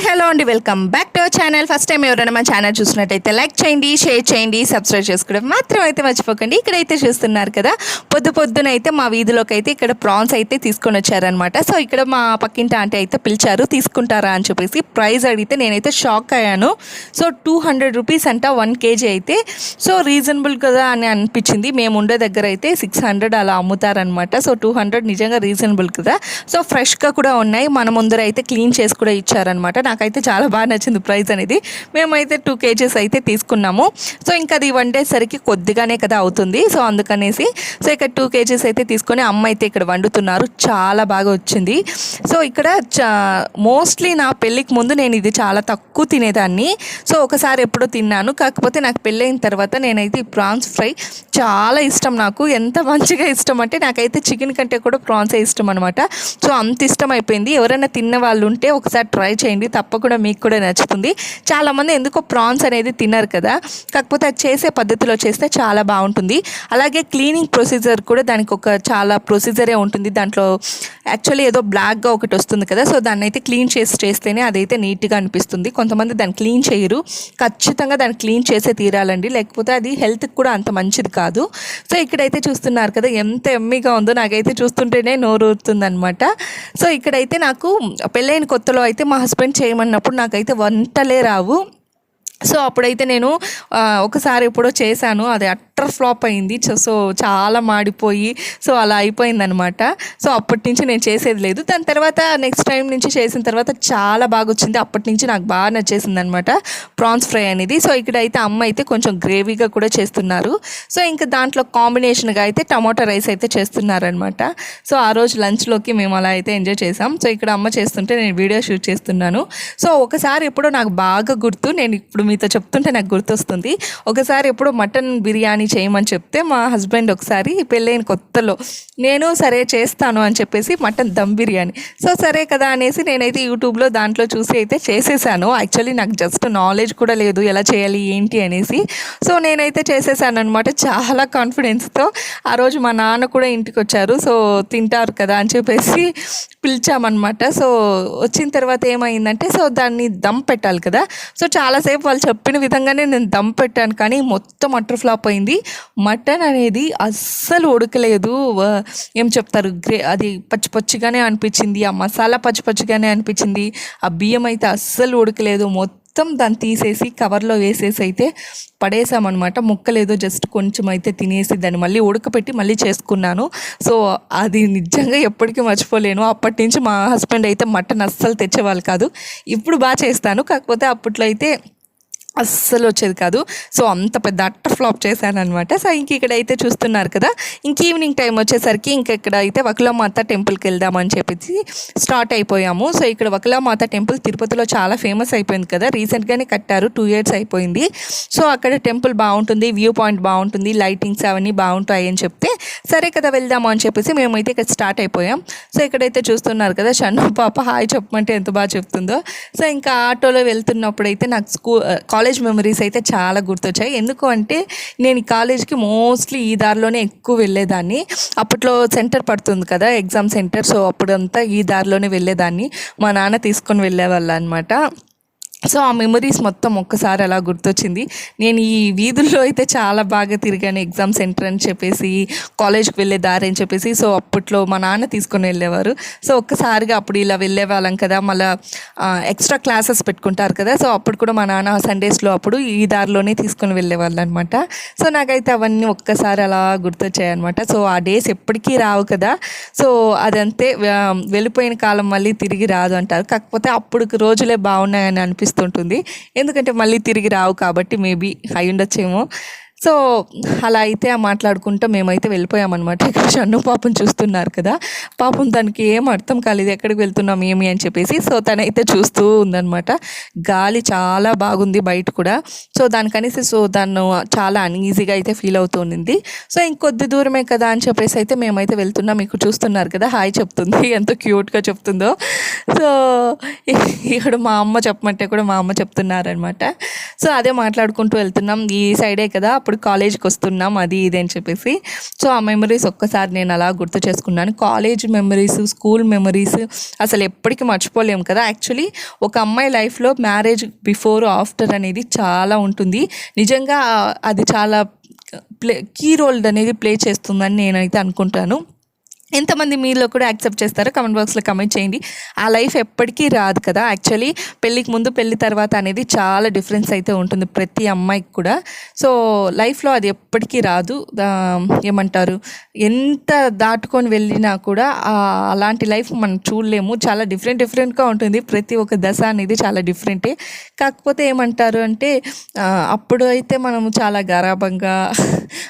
Hi hello అండి welcome back to our channel. First time ఎవరైనా మా ఛానల్ చూసినట్టయితే లైక్ చేయండి షేర్ చేయండి సబ్స్క్రైబ్ చేసుకోవడం మాత్రం అయితే మర్చిపోకండి. ఇక్కడైతే చూస్తున్నారు కదా పొద్దు పొద్దున అయితే మా వీధిలోకి అయితే ఇక్కడ ప్రాన్స్ అయితే తీసుకొని వచ్చారనమాట సో ఇక్కడ మా పక్కింటి ఆంటీ అయితే పిలిచారు తీసుకుంటారా? అని చెప్పేసి ప్రైస్ అడిగితే నేనైతే షాక్ అయ్యాను. సో టూ హండ్రెడ్ రూపీస్ అంట వన్ కేజీ అయితే. సో రీజనబుల్ కదా అని అనిపించింది. మేము ఉండే దగ్గర అయితే సిక్స్ హండ్రెడ్ అలా అమ్ముతారనమాట సో టూ హండ్రెడ్ నిజంగా రీజనబుల్ కదా. సో ఫ్రెష్గా కూడా ఉన్నాయి. మన ముందర అయితే క్లీన్ చేసి కూడా ఇచ్చారనమాట నాకైతే చాలా బాగా నచ్చింది ప్రైస్ అనేది. మేమైతే టూ కేజీస్ అయితే తీసుకున్నాము. సో ఇంకా అది వండేసరికి కొద్దిగానే కదా అవుతుంది. సో అందుకనేసి సో ఇక్కడ టూ కేజీస్ అయితే తీసుకొని అమ్మ అయితే ఇక్కడ వండుతున్నారు. చాలా బాగా వచ్చింది. సో ఇక్కడ మోస్ట్లీ నా పెళ్ళికి ముందు నేను ఇది చాలా తక్కువ తినేదాన్ని. సో ఒకసారి ఎప్పుడో తిన్నాను. కాకపోతే నాకు పెళ్ళైన తర్వాత నేనైతే ఈ ప్రాన్స్ ఫ్రై చాలా ఇష్టం నాకు. ఎంత మంచిగా ఇష్టం అంటే నాకైతే చికెన్ కంటే కూడా ప్రాన్సే ఇష్టం అనమాట సో అంత ఇష్టం అయిపోయింది. ఎవరైనా తిన్న వాళ్ళు ఉంటే ఒకసారి ట్రై చేయండి. తప్పకుండా మీకు కూడా నచ్చుతుంది. చాలామంది ఎందుకో ప్రాన్స్ అనేది తిన్నారు కదా. కాకపోతే అది చేసే పద్ధతిలో చేస్తే చాలా బాగుంటుంది. అలాగే క్లీనింగ్ ప్రొసీజర్ కూడా దానికి ఒక చాలా ప్రొసీజరే ఉంటుంది. దాంట్లో యాక్చువల్లీ ఏదో బ్లాక్గా ఒకటి వస్తుంది కదా. సో దాన్ని అయితే క్లీన్ చేసి చేస్తేనే అదైతే నీట్గా అనిపిస్తుంది. కొంతమంది దాన్ని క్లీన్ చేయరు. ఖచ్చితంగా దాన్ని క్లీన్ చేసే తీరాలండి. లేకపోతే అది హెల్త్కి కూడా అంత మంచిది కాదు. సో ఇక్కడైతే చూస్తున్నారు కదా ఎంత ఎమ్మిగా ఉందో నాకైతే చూస్తుంటేనే నోరు ఊరుతుందనమాట సో ఇక్కడైతే నాకు పెళ్ళైన కొత్తలో అయితే మా హస్బెండ్ చేయమన్నప్పుడు నాకైతే వంటలే రావు. సో అప్పుడైతే నేను ఒకసారి ఎప్పుడో చేశాను. అది అట్టర్ ఫ్లాప్ అయింది. సో చాలా మాడిపోయి సో అలా అయిపోయిందనమాట సో అప్పటి నుంచి నేను చేసేది లేదు. దాని తర్వాత నెక్స్ట్ టైం నుంచి చేసిన తర్వాత చాలా బాగా వచ్చింది అప్పటి నుంచి నాకు బాగా నచ్చేసింది అనమాట ప్రాన్స్ ఫ్రై అనేది. సో ఇక్కడైతే అమ్మ అయితే కొంచెం గ్రేవీగా కూడా చేస్తున్నారు. సో ఇంకా దాంట్లో కాంబినేషన్గా అయితే టమాటో రైస్ అయితే చేస్తున్నారనమాట సో ఆ రోజు లంచ్లోకి మేము అలా అయితే ఎంజాయ్ చేసాం. సో ఇక్కడ అమ్మ చేస్తుంటే నేను వీడియో షూట్ చేస్తున్నాను. సో ఒకసారి ఎప్పుడో నాకు బాగా గుర్తు నేను ఇప్పుడు మీతో చెప్తుంటే నాకు గుర్తొస్తుంది. ఒకసారి ఎప్పుడో మటన్ బిర్యానీ చేయమని చెప్తే మా హస్బెండ్ ఒకసారి పెళ్ళైన కొత్తలో నేను సరే చేస్తాను అని చెప్పేసి మటన్ దమ్ బిర్యానీ. సో సరే కదా అనేసి నేనైతే యూట్యూబ్లో దాంట్లో చూసి అయితే చేసేసాను. యాక్చువల్లీ నాకు జస్ట్ నాలెడ్జ్ కూడా లేదు ఎలా చేయాలి ఏంటి అనేసి. సో నేనైతే చేసేసాను అనమాట చాలా కాన్ఫిడెన్స్తో. ఆ రోజు మా నాన్న కూడా ఇంటికి వచ్చారు సో తింటారు కదా అని చెప్పేసి పిలిచామన్నమాట. సో వచ్చిన తర్వాత ఏమైందంటే సో దాన్ని దమ్ పెట్టాలి కదా. సో చాలాసేపు వాళ్ళు చెప్పిన విధంగానే నేను దమ్ పెట్టాను. కానీ మొత్తం అటర్ ఫ్లాప్ అయింది. మటన్ అనేది అస్సలు ఉడకలేదు. ఏం చెప్తారు? గ్రే అది పచ్చి పచ్చిగానే అనిపించింది ఆ మసాలా పచ్చి పచ్చిగానే అనిపించింది. ఆ బియ్యం అయితే అస్సలు ఉడకలేదు. మొత్తం దాన్ని తీసేసి కవర్లో వేసేసి అయితే పడేసామన్నమాట. ముక్కలేదో జస్ట్ కొంచెం అయితే తినేసి దాన్ని మళ్ళీ ఉడకపెట్టి మళ్ళీ చేసుకున్నాను. సో అది నిజంగా ఎప్పటికీ మర్చిపోలేను. అప్పటి నుంచి మా హస్బెండ్ అయితే మటన్ అస్సలు తెచ్చేవాళ్ళు కాదు. ఇప్పుడు బాగా చేస్తాను. కాకపోతే అప్పట్లో అయితే అస్సలు వచ్చేది కాదు. సో అంత పెద్ద అట్ట ఫ్లాప్ చేశానమాట సో ఇంక ఇక్కడ అయితే చూస్తున్నారు కదా ఇంక ఈవినింగ్ టైం వచ్చేసరికి ఇంక ఇక్కడ అయితే వకులమాత టెంపుల్కి వెళ్దామని చెప్పేసి స్టార్ట్ అయిపోయాము. సో ఇక్కడ వకులమాత టెంపుల్ తిరుపతిలో చాలా ఫేమస్ అయిపోయింది కదా రీసెంట్గానే కట్టారు టూ ఇయర్స్ అయిపోయింది. సో అక్కడ టెంపుల్ బాగుంటుంది వ్యూ పాయింట్ బాగుంటుంది లైటింగ్స్ అవన్నీ బాగుంటాయి అని చెప్తే సరే కదా వెళ్దాము అని చెప్పేసి మేమైతే ఇక్కడ స్టార్ట్ అయిపోయాం. సో ఇక్కడైతే చూస్తున్నారు కదా షన్ను పాప హాయ్ చెప్పమంటే ఎంత బాగా చెప్తుందో. సో ఇంకా ఆటోలో వెళ్తున్నప్పుడు అయితే నాకు స్కూల్ కాలేజ్ మెమరీస్ అయితే చాలా గుర్తొచ్చాయి. ఎందుకు అంటే నేను కాలేజ్కి మోస్ట్లీ ఈ దారిలోనే ఎక్కువ వెళ్ళేదాన్ని. అప్పట్లో సెంటర్ పడుతుంది కదా ఎగ్జామ్ సెంటర్ సో అప్పుడంతా ఈ దారిలోనే వెళ్ళేదాన్ని. మా నాన్న తీసుకొని వెళ్ళేవాళ్ళు అనమాట సో ఆ మెమరీస్ మొత్తం ఒక్కసారి అలా గుర్తొచ్చింది. నేను ఈ వీధుల్లో అయితే చాలా బాగా తిరిగాను ఎగ్జామ్ సెంటర్ అని చెప్పేసి కాలేజ్కి వెళ్ళే దారి అని చెప్పేసి. సో అప్పట్లో మా నాన్న తీసుకొని వెళ్ళేవారు. సో ఒక్కసారిగా అప్పుడు ఇలా వెళ్ళే వాళ్ళం కదా మళ్ళీ ఎక్స్ట్రా క్లాసెస్ పెట్టుకుంటారు కదా. సో అప్పుడు కూడా మా నాన్న సండేస్లో అప్పుడు ఈ దారిలోనే తీసుకొని వెళ్ళేవాళ్ళు అనమాట సో నాకైతే అవన్నీ ఒక్కసారి అలా గుర్తొచ్చాయి అనమాట సో ఆ డేస్ ఎప్పటికీ రావు కదా. సో అదంతే వెళ్ళిపోయిన కాలం మళ్ళీ తిరిగి రాదు అంటారు. కాకపోతే అప్పుడు రోజులే బాగున్నాయని అనిపిస్తుంది. అనిపిస్తుంటుంది. ఎందుకంటే మళ్ళీ తిరిగి రావు కాబట్టి మేబీ అయి ఉండొచ్చేమో సో అలా అయితే ఆ మాట్లాడుకుంటూ మేమైతే వెళ్ళిపోయామన్నమాట. ఇక్కడ షన్ను పాపం చూస్తున్నారు కదా. పాపం తనకి ఏం అర్థం కాలేదు ఎక్కడికి వెళ్తున్నాం ఏమి అని చెప్పేసి. సో తనైతే చూస్తూ ఉందన్నమాట. గాలి చాలా బాగుంది బయట కూడా. సో దానికనేసి సో దాన్ని చాలా అన్ఈజీగా అయితే ఫీల్ అవుతుంది సో ఇంకొద్ది దూరమే కదా అని చెప్పేసి అయితే మేమైతే వెళ్తున్నాం. మీకు చూస్తున్నారు కదా హాయ్ చెప్తుంది. ఎంత క్యూట్గా చెప్తుందో. సో ఇక్కడ మా అమ్మ చెప్పమంటే కూడా మా అమ్మ చెప్తున్నారనమాట సో అదే మాట్లాడుకుంటూ వెళ్తున్నాం. ఈ సైడే కదా అప్పుడు అప్పుడు కాలేజ్కి వస్తున్నాం అది ఇది అని చెప్పేసి. సో ఆ మెమరీస్ ఒక్కసారి నేను అలా గుర్తు చేసుకున్నాను. కాలేజ్ మెమరీస్ స్కూల్ మెమరీస్ అసలు ఎప్పటికీ మర్చిపోలేము కదా. యాక్చువల్లీ ఒక అమ్మాయి లైఫ్లో మ్యారేజ్ బిఫోర్ ఆఫ్టర్ అనేది చాలా ఉంటుంది. నిజంగా అది చాలా ప్లే కీ రోల్ అనేది ప్లే చేస్తుందని నేనైతే అనుకుంటాను. ఎంతమంది మీలో కూడా యాక్సెప్ట్ చేస్తారో కమెంట్ బాక్స్లో కమెంట్ చేయండి. ఆ లైఫ్ ఎప్పటికీ రాదు కదా. యాక్చువల్లీ పెళ్ళికి ముందు పెళ్ళి తర్వాత అనేది చాలా డిఫరెన్స్ అయితే ఉంటుంది ప్రతి అమ్మాయికి కూడా. సో లైఫ్లో అది ఎప్పటికీ రాదు. ఏమంటారు? ఎంత దాటుకొని వెళ్ళినా కూడా అలాంటి లైఫ్ మనం చూడలేము. చాలా డిఫరెంట్ డిఫరెంట్గా ఉంటుంది. ప్రతి ఒక్క దశ అనేది చాలా డిఫరెంటే. కాకపోతే ఏమంటారు అంటే అప్పుడు అయితే మనం చాలా గరాబంగా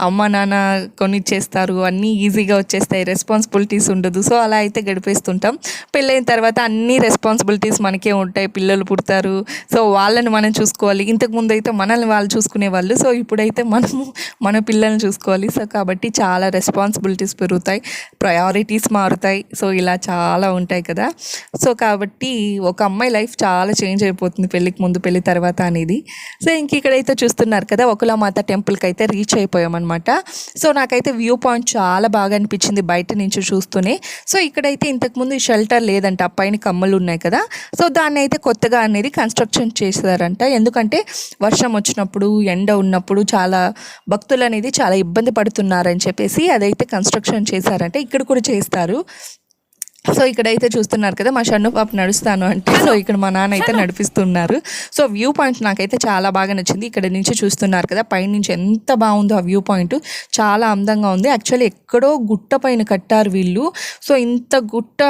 అమ్మ నాన్న కొనిచ్చేస్తారు. అన్నీ ఈజీగా వచ్చేస్తాయి. రెస్పాన్సిబిలిటీస్ ఉండదు. సో అలా అయితే గడిపేస్తుంటాం. పెళ్ళైన తర్వాత అన్ని రెస్పాన్సిబిలిటీస్ మనకే ఉంటాయి. పిల్లలు పుడతారు. సో వాళ్ళని మనం చూసుకోవాలి. ఇంతకు ముందు అయితే మనల్ని వాళ్ళు చూసుకునే వాళ్ళు. సో ఇప్పుడైతే మనము మన పిల్లల్ని చూసుకోవాలి. సో కాబట్టి చాలా రెస్పాన్సిబిలిటీస్ పెరుగుతాయి. ప్రయారిటీస్ మారుతాయి. సో ఇలా చాలా ఉంటాయి కదా. సో కాబట్టి ఒక అమ్మాయి లైఫ్ చాలా చేంజ్ అయిపోతుంది పెళ్ళికి ముందు పెళ్ళి తర్వాత అనేది. సో ఇంక ఇక్కడైతే చూస్తున్నారు కదా ఒకలామాత టెంపుల్కి అయితే రీచ్ అయిపోయామన్నమాట. సో నాకైతే వ్యూ పాయింట్ చాలా బాగా అనిపించింది బయట నుంచి. చూస్తూనే. సో ఇక్కడైతే ఇంతకుముందు షెల్టర్ లేదంట ఆ పైన కమ్మలు ఉన్నాయి కదా. సో దాన్ని అయితే కొత్తగా అనేది కన్స్ట్రక్షన్ చేశారంట. ఎందుకంటే వర్షం వచ్చినప్పుడు ఎండ ఉన్నప్పుడు చాలా భక్తులు అనేది చాలా ఇబ్బంది పడుతున్నారని చెప్పేసి అదైతే కన్స్ట్రక్షన్ చేశారంటే. ఇక్కడ కూడా చేస్తారు. సో ఇక్కడైతే చూస్తున్నారు కదా మా షన్ను పాప నడుస్తాను అంటే సో ఇక్కడ మా నాన్న అయితే నడిపిస్తున్నారు. సో వ్యూ పాయింట్ నాకైతే చాలా బాగా నచ్చింది. ఇక్కడ నుంచి చూస్తున్నారు కదా పైనుంచి ఎంత బాగుందో ఆ వ్యూ పాయింట్ చాలా అందంగా ఉంది. యాక్చువల్లీ ఎక్కడో గుట్ట పైన కట్టారు వీళ్ళు. సో ఇంత గుట్ట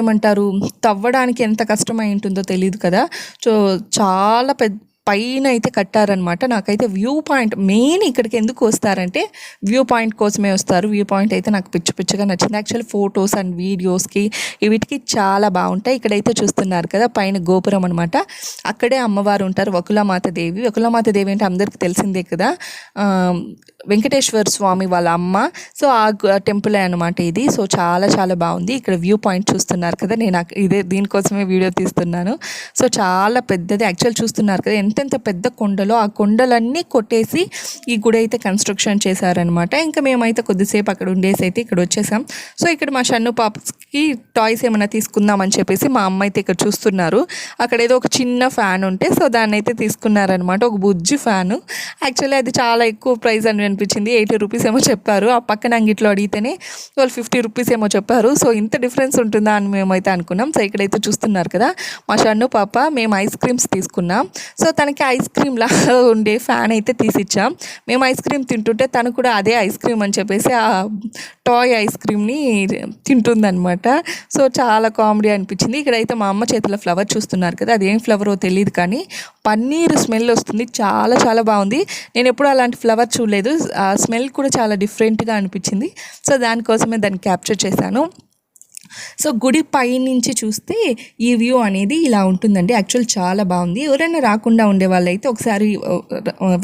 ఏమంటారు తవ్వడానికి ఎంత కష్టమై ఉంటుందో తెలియదు కదా. సో చాలా పెద్ద పైన అయితే కట్టారనమాట నాకైతే వ్యూ పాయింట్ మెయిన్ ఇక్కడికి ఎందుకు వస్తారంటే వ్యూ పాయింట్ కోసమే వస్తారు. వ్యూ పాయింట్ అయితే నాకు పిచ్చి పిచ్చిగా నచ్చింది. యాక్చువల్లీ ఫొటోస్ అండ్ వీడియోస్కి వీటికి చాలా బాగుంటాయి. ఇక్కడైతే చూస్తున్నారు కదా పైన గోపురం అనమాట అక్కడే అమ్మవారు ఉంటారు వకులమాత దేవి వకులమాత దేవి అంటే అందరికీ తెలిసిందే కదా వెంకటేశ్వర స్వామి వాళ్ళ అమ్మ. సో ఆ టెంపుల్ అనమాట ఇది. సో చాలా చాలా బాగుంది. ఇక్కడ వ్యూ పాయింట్ చూస్తున్నారు కదా నేను ఇదే దీనికోసమే వీడియో తీస్తున్నాను. సో చాలా పెద్దది. యాక్చువల్ చూస్తున్నారు కదా ఎంతెంత పెద్ద కొండలో ఆ కొండలన్నీ కొట్టేసి ఈ గుడి అయితే కన్స్ట్రక్షన్ చేశారనమాట ఇంకా మేమైతే కొద్దిసేపు అక్కడ ఉండేసి అయితే ఇక్కడ వచ్చేసాం. సో ఇక్కడ మా షన్ను పాపకి టాయ్స్ ఏమైనా తీసుకుందామని చెప్పేసి మా అమ్మ అయితే ఇక్కడ చూస్తున్నారు. అక్కడ ఏదో ఒక చిన్న ఫ్యాన్ ఉంటే సో దాన్ని అయితే తీసుకున్నారనమాట ఒక బుజ్జి ఫ్యాను. యాక్చువల్లీ అది చాలా ఎక్కువ ప్రైస్ అని అనిపించింది. ఎయిటీ రూపీస్ ఏమో చెప్పారు. ఆ పక్కన అంగిట్లో అడిగితేనే వాళ్ళు ఫిఫ్టీ రూపీస్ ఏమో చెప్పారు. సో ఇంత డిఫరెన్స్ ఉంటుందా అని మేమైతే అనుకున్నాం. సో ఇక్కడైతే చూస్తున్నారు కదా మా షన్ను పాప మేము ఐస్ క్రీమ్స్ తీసుకున్నాం. సో తనకి ఐస్ క్రీమ్ లాగా ఉండే ఫ్యాన్ అయితే తీసిచ్చాం. మేము ఐస్ క్రీమ్ తింటుంటే తను కూడా అదే ఐస్ క్రీమ్ అని చెప్పేసి ఆ టాయ్ ఐస్ క్రీమ్ని తింటుందన్నమాట. సో చాలా కామెడీ అనిపించింది. ఇక్కడైతే మా అమ్మ చేతిలో ఫ్లవర్ చూస్తున్నారు కదా అది ఏం ఫ్లవరో తెలియదు కానీ పన్నీర్ స్మెల్ వస్తుంది. చాలా చాలా బాగుంది. నేను ఎప్పుడు అలాంటి ఫ్లవర్ చూడలేదు. ఆ స్మెల్ కూడా చాలా డిఫరెంట్గా అనిపించింది. సో దానికోసమే దాన్ని క్యాప్చర్ చేశాను. సో గుడి పై నుంచి చూస్తే ఈ వ్యూ అనేది ఇలా ఉంటుందండి. యాక్చువల్ చాలా బాగుంది. ఎవరైనా రాకుండా ఉండే వాళ్ళైతే ఒకసారి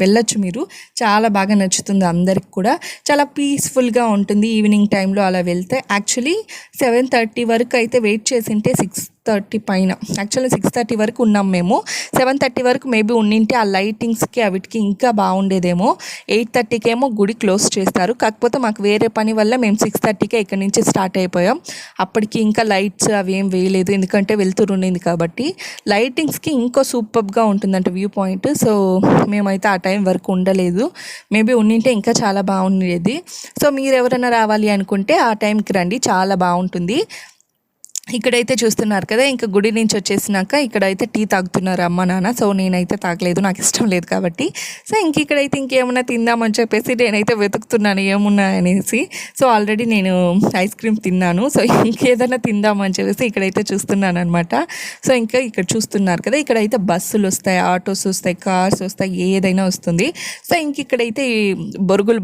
వెళ్ళొచ్చు మీరు. చాలా బాగా నచ్చుతుంది అందరికి కూడా. చాలా పీస్ఫుల్గా ఉంటుంది ఈవినింగ్ టైంలో అలా వెళ్తే. యాక్చువల్లీ సెవెన్ థర్టీ వరకు అయితే వెయిట్ చేసింటే సిక్స్ థర్టీ పైన. యాక్చువల్లీ సిక్స్ థర్టీ వరకు ఉన్నాం మేము. సెవెన్ థర్టీ వరకు మేబీ ఉండింటే ఆ లైటింగ్స్కి అవిటికి ఇంకా బాగుండేదేమో. ఎయిట్ థర్టీకి ఏమో గుడి క్లోజ్ చేస్తారు. కాకపోతే మాకు వేరే పని వల్ల మేము సిక్స్ థర్టీకే ఇక్కడ నుంచి స్టార్ట్ అయిపోయాం. అప్పటికి ఇంకా లైట్స్ అవి ఏం వేయలేదు. ఎందుకంటే వెళ్తురు ఉండింది కాబట్టి. లైటింగ్స్కి ఇంకో సూపర్గా ఉంటుందంట వ్యూ పాయింట్ సో మేమైతే ఆ టైం వరకు ఉండలేదు. మేబీ ఉండింటే ఇంకా చాలా బాగుండేది. సో మీరు ఎవరైనా రావాలి అనుకుంటే ఆ టైంకి రండి. చాలా బాగుంటుంది. ఇక్కడైతే చూస్తున్నారు కదా ఇంకా గుడి నుంచి వచ్చేసినాక ఇక్కడైతే టీ తాగుతున్నారు అమ్మ నాన్న. సో నేనైతే తాగలేదు నాకు ఇష్టం లేదు కాబట్టి. సో ఇంక ఇక్కడైతే ఇంకేమన్నా తిందామని చెప్పేసి నేనైతే వెతుకుతున్నాను ఏమున్నా అనేసి. సో ఆల్రెడీ నేను ఐస్ క్రీమ్ తిన్నాను. సో ఇంకేదైనా తిందామని చెప్పేసి ఇక్కడైతే చూస్తున్నాను అనమాట సో ఇంకా ఇక్కడ చూస్తున్నారు కదా ఇక్కడైతే బస్సులు వస్తాయి ఆటోస్ వస్తాయి కార్స్ వస్తాయి ఏదైనా వస్తుంది. సో ఇంక ఇక్కడైతే ఈ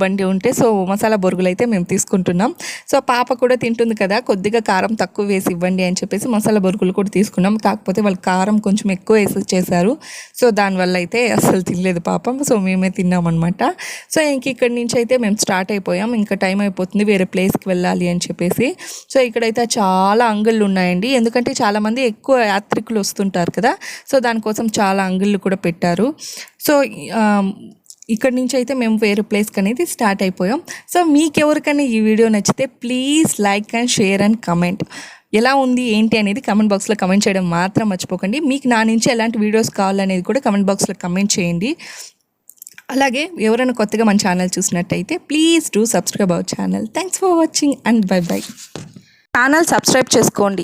బండి ఉంటే సో మసాలా బొరుగులు అయితే మేము తీసుకుంటున్నాం. సో పాప కూడా తింటుంది కదా కొద్దిగా కారం తక్కువ వేసి ఇవ్వండి అని చెప్పేసి మసాలా బొరుగులు కూడా తీసుకున్నాం. కాకపోతే వాళ్ళు కారం కొంచెం ఎక్కువ వేసి చేశారు. సో దానివల్ల అయితే అసలు తినలేదు పాపం. సో మేమే తిన్నామన్నమాట. సో ఇంక ఇక్కడి నుంచి అయితే మేము స్టార్ట్ అయిపోయాం. ఇంకా టైం అయిపోతుంది వేరే ప్లేస్కి వెళ్ళాలి అని చెప్పేసి. సో ఇక్కడైతే చాలా అంగుళ్ళు ఉన్నాయండి. ఎందుకంటే చాలామంది ఎక్కువ యాత్రికులు వస్తుంటారు కదా. సో దానికోసం చాలా అంగుళ్ళు కూడా పెట్టారు. సో ఇక్కడ నుంచి అయితే మేము వేరే ప్లేస్కి అనేది స్టార్ట్ అయిపోయాం. సో మీకు ఎవరికైనా ఈ వీడియో నచ్చితే please like and share and comment. ఎలా ఉంది ఏంటి అనేది కమెంట్ బాక్స్లో కమెంట్ చేయడం మాత్రం మర్చిపోకండి. మీకు నా నుంచి ఎలాంటి వీడియోస్ కావాలనేది కూడా కమెంట్ బాక్స్లో కమెంట్ చేయండి. అలాగే ఎవరైనా కొత్తగా మన ఛానల్ చూసినట్టయితే please do subscribe our channel thanks for watching and bye bye channel subscribe చేసుకోండి.